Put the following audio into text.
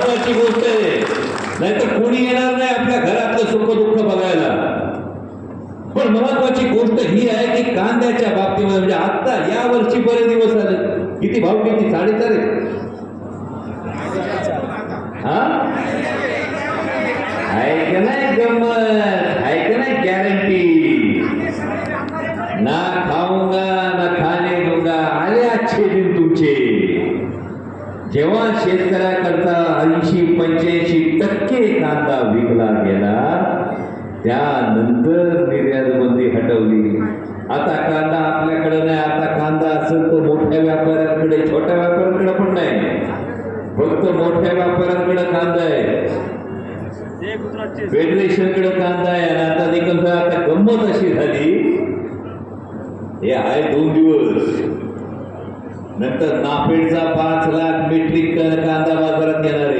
महत्वाची गोष्ट आहे. नाहीतर कोणी येणार नाही आपल्या घरातलं सुख दुःख बघायला. पण महत्वाची गोष्ट ही आहे की कांद्याच्या बाबतीमध्ये म्हणजे आता या वर्षी बरे दिवस आले. किती भाव किती? साडेचार आहे? हा? का नाही गमत? आहे का नाही गॅरंटी ना खाऊंगा ना खाणे दूंगा आले अच्छे दिन तुमचे. जेव्हा शेतकऱ्याकरता ऐंशी पंच्याऐंशी टक्के कांदा विकला गेला त्यानंतर निर्यात बंदी हटवली. आता कांदा आपल्याकडे नाही आता कांदा असेल तर मोठ्या व्यापाऱ्यांकडे छोट्या व्यापाऱ्यांकडे पण नाही. फक्त मोठ्या व्यापाऱ्यांकडे कांदा आहे. फेडरेशनकडे कांदा आहे. आणि आता निकल आता गंमत अशी झाली. हे आहे दोन दिवस. नंतर नापेडचा पाच लाख मेट्रिक टन कांदा बाजारात येणार आहे.